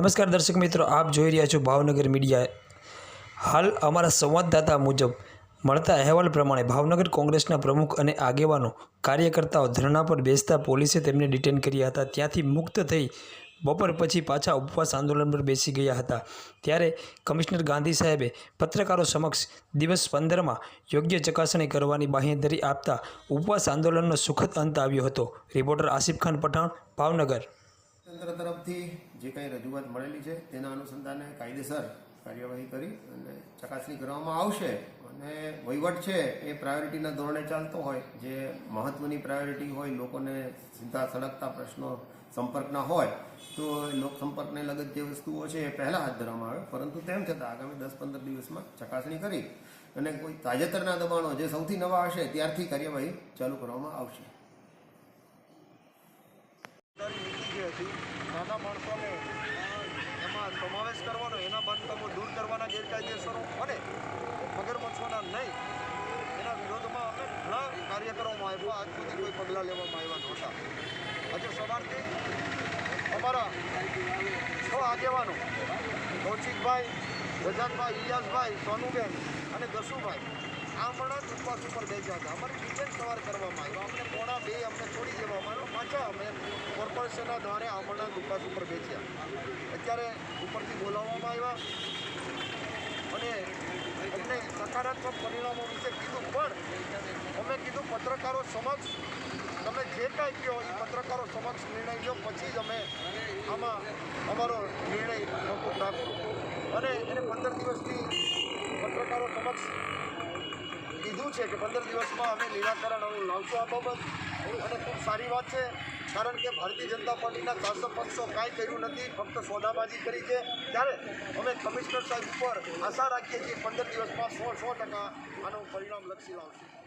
નમસ્કાર દર્શક મિત્રો, આપ જોઈ રહ્યા છો ભાવનગર મીડિયા. હાલ અમારા સંવાદદાતા મુજબ મળતા અહેવાલ પ્રમાણે ભાવનગર કોંગ્રેસના પ્રમુખ અને આગેવાનો કાર્યકર્તાઓ ધરણા પર બેસતા પોલીસે તેમને ડિટેન કર્યા હતા. ત્યાંથી મુક્ત થઈ બપોર પછી પાછા ઉપવાસ આંદોલન પર બેસી ગયા હતા. ત્યારે કમિશનર ગાંધી સાહેબે પત્રકારો સમક્ષ દિવસ પંદરમાં યોગ્ય ચકાસણી કરવાની બાંહેધરી આપતા ઉપવાસ આંદોલનનો સુખદ અંત આવ્યો હતો. રિપોર્ટર આસિફ ખાન પઠાણ, ભાવનગર. તંત્ર તરફથી જે કંઈ રજૂઆત મળેલી છે, તેના અનુસંધાને કાયદેસર કાર્યવાહી કરી અને ચકાસણી કરવામાં આવશે અને વહીવટ છે એ પ્રાયોરિટીના ધોરણે ચાલતો હોય, જે મહત્વની પ્રાયોરિટી હોય, લોકોને સીધા સળગતા પ્રશ્નો સંપર્કના હોય, તો લોકસંપર્કને લોક સંપર્કને લગત જે વસ્તુઓ છે એ પહેલાં હાથ ધરવામાં આવે. પરંતુ તેમ છતાં આગામી દસ પંદર દિવસમાં ચકાસણી કરી અને કોઈ તાજેતરના દબાણો જે સૌથી નવા હશે ત્યારથી કાર્યવાહી ચાલુ કરવામાં આવશે સરકારી નીતિ જે હતી નાના માણસોને એમાં સમાવેશ કરવાનો, એના બાંધકામો દૂર કરવાના ગેરકાયદેસરો અને મગરમચ્છોના નહીં, એના વિરોધમાં અમે ઘણા કાર્ય કરવામાં આવ્યા. આજ સુધી કોઈ પગલાં લેવામાં આવ્યા નહોતા. આજે સવારથી અમારા છ આગેવાનો, કૌશિકભાઈ રજાકભાઈ ઇલિયાસભાઈ સોનુબેન અને દસુભાઈ આ પણ ઉપવાસ ઉપર બેસ્યા હતા. અમારી ડિફેન્સ સવાર કરવામાં આવ્યો. અમને પોણા બે અમને છોડી દેવામાં આવ્યો. પાછા અમે કોર્પોરેશનના દ્વારે જ ઉપવાસ ઉપર બેસ્યા. અત્યારે ઉપરથી બોલાવવામાં આવ્યા અને અમને સકારાત્મક પરિણામો વિશે કીધું, પણ અમે કીધું, પત્રકારો સમક્ષ તમે જે કાંઈ કહો, એ પત્રકારો સમક્ષ નિર્ણય લો, પછી જ અમે આમાં અમારો નિર્ણય મોકૂફ રાખશું. અને એને પંદર દિવસથી પત્રકારો સમક્ષ કીધું છે કે પંદર દિવસમાં અમે નિરાકરણ લાવશું આ બાબત. અને ખૂબ સારી વાત છે. કારણ કે ભારતીય જનતા પાર્ટીના શાસક પક્ષો કાંઈ કર્યું નથી, ફક્ત સોદાબાજી કરી છે. ત્યારે અમે કમિશનર સાહેબ ઉપર આશા રાખીએ છીએ પંદર દિવસમાં સો સો ટકા આનું પરિણામ લક્ષી લાવશું.